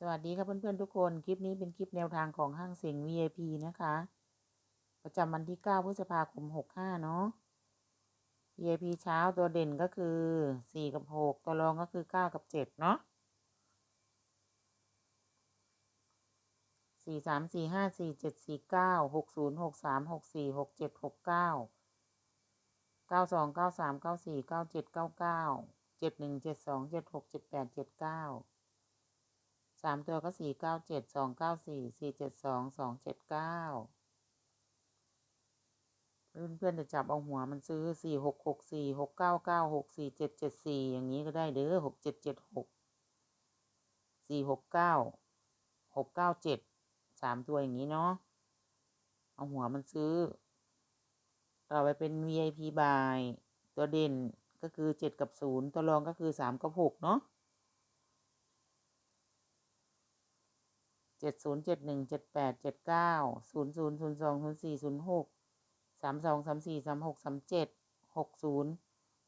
สวัสดีครับเพื่อนๆทุกคน คลิปนี้เป็นคลิปแนวทางของห้างเสียง VIP นะคะ ประจำวันที่ 9 พฤษภาคม 65 เนาะ VIP เช้าตัวเด่นก็คือ 4 กับ 6 ตัวรองก็คือ 9 กับ 7 เนาะ 4 3 4 5 4 7 4 9 6 0 6 3 6 4 6 7 6 9 9 2 9 3 9 4 9 7 9 9 7 1 7 2 7 6 7 8 7 9 สามตัวก็สี่เก้าเจ็ดสองเก้าสี่สี่เจ็ดสองสองเจ็ดเก้าเพื่อนเพื่อนจะจับเอาหัวมันซื้อสี่หกหกสี่หกเก้าเก้าหกสี่เจ็ดเจ็ดสี่อย่างนี้ก็ได้เด้อหกเจ็ดเจ็ดหกสี่หกเก้าหกเก้าเจ็ดสามตัวอย่างนี้เนาะเอาหัวมันซื้อต่อไปเป็น VIP บาย ตัวเด่นก็คือเจ็ดกับศูนย์ตัวรองก็คือสามกับหกเนาะ เจ็ดศูนย์เจ็ดหนึ่งเจ็ดแปดเจ็ดเก้าศูนย์ศูนย์ศูนย์สองศูนย์สี่ศูนย์หกสามสองสามสี่สามหกสามเจ็ดหกศูนย์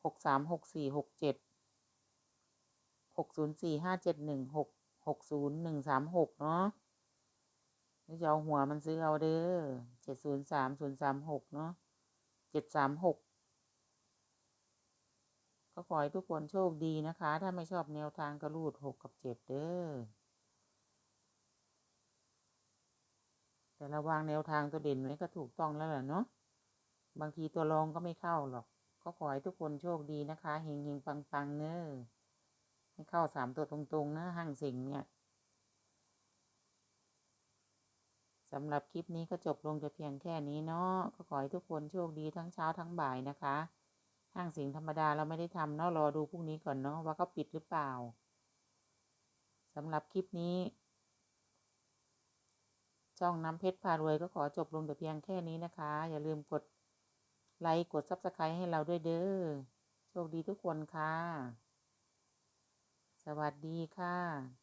หกสามหกสี่หกเจ็ดหกศูนย์สี่ห้าเจ็ดหนึ่งหกหกศูนย์หนึ่งสามหกเนาะนี่จะเอาหัวมันซื้อเอาเด้อเจ็ดศูนย์สามศูนย์สามหกเนาะเจ็ดสามหกก็ขอให้ทุกคนโชคดีนะคะ ถ้าไม่ชอบแนวทางก็รูดหกกับเจ็ดเด้อ แต่ระวางแนวทางตัวเด่นไว้ก็ถูกต้องแล้วแหละเนาะบางทีตัวรองก็ไม่เข้าหรอก ก็ขอให้ทุกคนโชคดีนะคะเฮงเฮงปังปังเนอะให้เข้าสามตัวตรงๆนะห้างสิงเนี่ยสำหรับคลิปนี้ก็จบลงแต่เพียงแค่นี้เนาะก็ขอให้ทุกคนโชคดีทั้งเช้าทั้งบ่ายนะคะ ห้างสิงธรรมดาเราไม่ได้ทำเนาะรอดูพรุ่งนี้ก่อนเนาะว่าเขาปิดหรือเปล่าสำหรับคลิปนี้ ช่องน้ำเพชรพารวยก็ขอจบลงแต่เพียงแค่นี้นะคะ อย่าลืมกดไลค์กดซับสไครต์ให้เราด้วยเด้อโชคดีทุกคนค่ะ สวัสดีค่ะ